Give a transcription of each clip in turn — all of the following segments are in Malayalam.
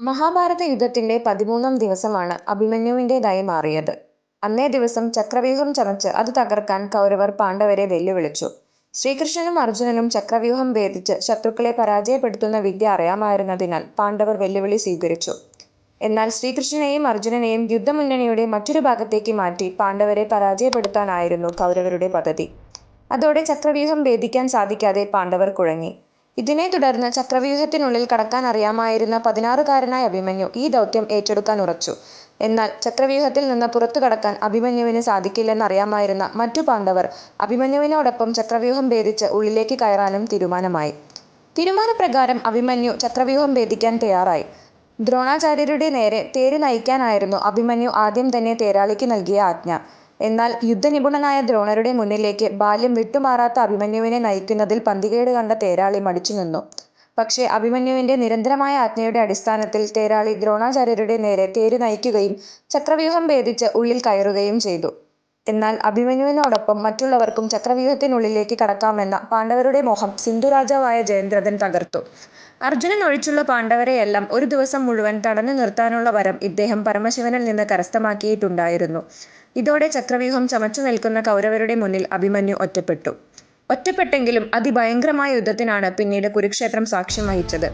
മഹാഭാരത യുദ്ധത്തിന്റെ പതിമൂന്നാം ദിവസമാണ് അഭിമന്യുവിന്റേതായി മാറിയത്. അന്നേ ദിവസം ചക്രവ്യൂഹം ചമച്ച് അത് തകർക്കാൻ കൗരവർ പാണ്ഡവരെ വെല്ലുവിളിച്ചു. ശ്രീകൃഷ്ണനും അർജുനനും ചക്രവ്യൂഹം ഭേദിച്ച് ശത്രുക്കളെ പരാജയപ്പെടുത്തുന്ന വിദ്യ അറിയാമായിരുന്നതിനാൽ പാണ്ഡവർ വെല്ലുവിളി സ്വീകരിച്ചു. എന്നാൽ ശ്രീകൃഷ്ണനെയും അർജുനനെയും യുദ്ധമുന്നണിയുടെ മറ്റൊരു ഭാഗത്തേക്ക് മാറ്റി പാണ്ഡവരെ പരാജയപ്പെടുത്താനായിരുന്നു കൗരവരുടെ പദ്ധതി. അതോടെ ചക്രവ്യൂഹം ഭേദിക്കാൻ സാധിക്കാതെ പാണ്ഡവർ കുഴങ്ങി. ഇതിനെ തുടർന്ന് ചക്രവ്യൂഹത്തിനുള്ളിൽ കടക്കാൻ അറിയാമായിരുന്ന പതിനാറുകാരനായ അഭിമന്യു ഈ ദൗത്യം ഏറ്റെടുക്കാൻ ഉറച്ചു. എന്നാൽ ചക്രവ്യൂഹത്തിൽ നിന്ന് പുറത്തു കടക്കാൻ അഭിമന്യുവിന് സാധിക്കില്ലെന്നറിയാമായിരുന്ന മറ്റു പാണ്ഡവർ അഭിമന്യുവിനോടൊപ്പം ചക്രവ്യൂഹം ഭേദിച്ച് ഉള്ളിലേക്ക് കയറാനും തീരുമാനമായി. തീരുമാനപ്രകാരം അഭിമന്യു ചക്രവ്യൂഹം ഭേദിക്കാൻ തയ്യാറായി. ദ്രോണാചാര്യരുടെ നേരെ തേര് നയിക്കാനായിരുന്നു അഭിമന്യു ആദ്യം തന്നെ തേരാളിക്ക് നൽകിയ ആജ്ഞ. എന്നാൽ യുദ്ധനിപുണനായ ദ്രോണരുടെ മുന്നിലേക്ക് ബാല്യം വിട്ടുമാറാത്ത അഭിമന്യുവിനെ നയിക്കുന്നതിൽ പന്തികേട് കണ്ട തേരാളി മടിച്ചുനിന്നു. പക്ഷേ അഭിമന്യുവിന്റെ നിരന്തരമായ ആജ്ഞയുടെ അടിസ്ഥാനത്തിൽ തേരാളി ദ്രോണാചാര്യരുടെ നേരെ തേര് നയിക്കുകയും ചക്രവ്യൂഹം ഭേദിച്ച് ഉള്ളിൽ കയറുകയും ചെയ്തു. എന്നാൽ അഭിമന്യുവിനോടൊപ്പം മറ്റുള്ളവർക്കും ചക്രവ്യൂഹത്തിനുള്ളിലേക്ക് കടക്കാമെന്ന പാണ്ഡവരുടെ മോഹം സിന്ധുരാജാവായ ജയദ്രഥൻ തകർത്തു. അർജുനൻ ഒഴിച്ചുള്ള പാണ്ഡവരെയെല്ലാം ഒരു ദിവസം മുഴുവൻ തടഞ്ഞു നിർത്താനുള്ള വരം ഇദ്ദേഹം പരമശിവനിൽ നിന്ന് കരസ്ഥമാക്കിയിട്ടുണ്ടായിരുന്നു. ഇതോടെ ചക്രവ്യൂഹം ചമച്ചുനിൽക്കുന്ന കൗരവരുടെ മുന്നിൽ അഭിമന്യു ഒറ്റപ്പെട്ടു. ഒറ്റപ്പെട്ടെങ്കിലും അതിഭയങ്കരമായ യുദ്ധത്തിനാണ് പിന്നീട് കുരുക്ഷേത്രം സാക്ഷ്യം വഹിച്ചത്.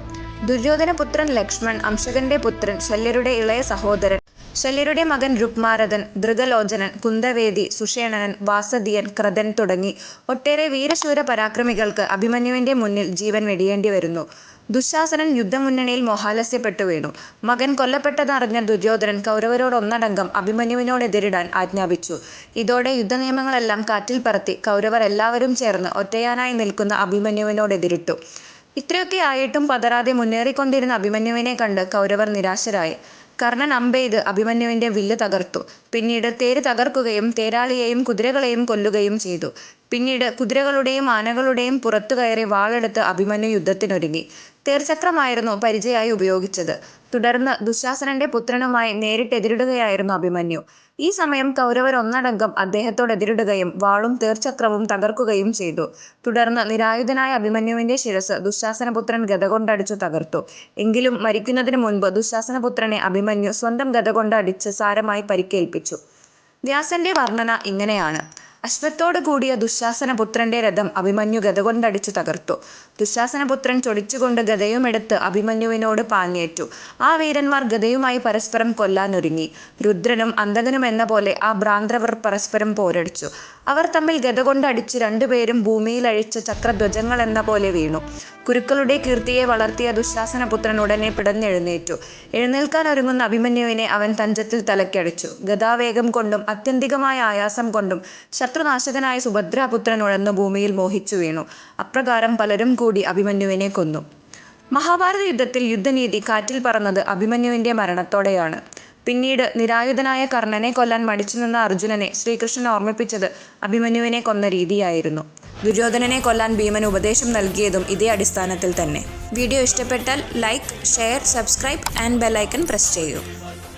ദുര്യോധനപുത്രൻ ലക്ഷ്മൺ, അംശകന്റെ പുത്രൻ, ശല്യരുടെ ഇളയ സഹോദരൻ, ശല്യരുടെ മകൻ രുക്മാരഥൻ, ധൃതലോചനൻ, കുന്തവേദി, സുഷേണനൻ, വാസദിയൻ, ക്രതൻ തുടങ്ങി ഒട്ടേറെ വീരശൂര പരാക്രമികൾക്ക് അഭിമന്യുവിന്റെ മുന്നിൽ ജീവൻ വെടിയേണ്ടി വരുന്നു. ദുശ്ശാസനൻ യുദ്ധമുന്നണിയിൽ മോഹാലസ്യപ്പെട്ടു വീണു. മകൻ കൊല്ലപ്പെട്ടതറിഞ്ഞ ദുര്യോധനൻ കൗരവരോടൊന്നടങ്കം അഭിമന്യുവിനോടെതിരിടാൻ ആജ്ഞാപിച്ചു. ഇതോടെ യുദ്ധനിയമങ്ങളെല്ലാം കാറ്റിൽ പറത്തി കൗരവർ എല്ലാവരും ചേർന്ന് ഒറ്റയാനായി നിൽക്കുന്ന അഭിമന്യുവിനോടെതിരിട്ടു. ഇത്രയൊക്കെയായിട്ടും പതറാതെ മുന്നേറിക്കൊണ്ടിരുന്ന അഭിമന്യുവിനെ കണ്ട് കൗരവർ നിരാശരായി. കർണൻ അമ്പെയ്ത് അഭിമന്യുവിന്റെ വില്ല് തകർത്തു. പിന്നീട് തേര് തകർക്കുകയും തേരാളിയെയും കുതിരകളെയും കൊല്ലുകയും ചെയ്തു. പിന്നീട് കുതിരകളുടെയും ആനകളുടെയും പുറത്തു കയറി വാളെടുത്ത് അഭിമന്യു യുദ്ധത്തിനൊരുങ്ങി. തേർചക്രമായിരുന്നു പരിചയായി ഉപയോഗിച്ചത്. തുടർന്ന് ദുശ്ശാസനന്റെ പുത്രനുമായി നേരിട്ടെതിരിടുകയായിരുന്നു അഭിമന്യു. ഈ സമയം കൗരവർ ഒന്നടങ്കം അദ്ദേഹത്തോടെതിരിടുകയും വാളും തേർചക്രവും തകർക്കുകയും ചെയ്തു. തുടർന്ന് നിരായുധനായ അഭിമന്യുവിന്റെ ശിരസ്സ് ദുശ്ശാസനപുത്രൻ ഗദകൊണ്ടടിച്ചു തകർത്തു. എങ്കിലും മരിക്കുന്നതിനു മുൻപ് ദുശ്ശാസനപുത്രനെ അഭിമന്യു സ്വന്തം ഗദകൊണ്ട് അടിച്ച് സാരമായി പരിക്കേൽപ്പിച്ചു. വ്യാസന്റെ വർണന ഇങ്ങനെയാണ്. അശ്വത്തോടു കൂടിയ ദുശ്ശാസനപുത്രന്റെ രഥം അഭിമന്യു ഗദകൊണ്ടടിച്ചു തകർത്തു. ദുശ്ശാസനപുത്രൻ ചൊടിച്ചുകൊണ്ട് ഗദയുമെടുത്ത് അഭിമന്യുവിനോട് പാഞ്ഞേറ്റു. ആ വീരന്മാർ ഗദയുമായി പരസ്പരം കൊല്ലാനൊരുങ്ങി. രുദ്രനും അന്തകനുമെന്നപോലെ ആ ഭ്രാന്തവർ പരസ്പരം പോരടിച്ചു. അവർ തമ്മിൽ ഗദകൊണ്ട് അടിച്ച് രണ്ടുപേരും ഭൂമിയിലഴിച്ച ചക്രധ്വജങ്ങളെന്നപോലെ വീണു. കുരുക്കളുടെ കീർത്തിയെ വളർത്തിയ ദുശ്ശാസനപുത്രൻ ഉടനെ പിടഞ്ഞെഴുന്നേറ്റു. എഴുന്നേൽക്കാനൊരുങ്ങുന്ന അഭിമന്യുവിനെ അവൻ തഞ്ചത്തിൽ തലയ്ക്കടിച്ചു. ഗദാവേഗം കൊണ്ടും അത്യന്തികമായ ആയാസം കൊണ്ടും ശത്രുനാശകനായ സുഭദ്രാപുത്രൻ ഉഴന്നു ഭൂമിയിൽ മോഹിച്ചു വീണു. അപ്രകാരം പലരും കൂടി അഭിമന്യുവിനെ കൊന്നു. മഹാഭാരത യുദ്ധത്തിൽ യുദ്ധനീതി കാറ്റിൽ പറന്നത് അഭിമന്യുവിന്റെ മരണത്തോടെയാണ്. പിന്നീട് നിരായുധനായ കർണനെ കൊല്ലാൻ മടിച്ചുനിന്ന അർജുനനെ ശ്രീകൃഷ്ണൻ ഓർമ്മിപ്പിച്ചത് അഭിമന്യുവിനെ കൊന്ന രീതിയായിരുന്നു. ദുര്യോധനനെ കൊല്ലാൻ ഭീമൻ ഉപദേശം നൽകിയതും ഇതേ അടിസ്ഥാനത്തിൽ തന്നെ. വീഡിയോ ഇഷ്ടപ്പെട്ടാൽ like, share, subscribe and bell icon press ചെയ്യൂ.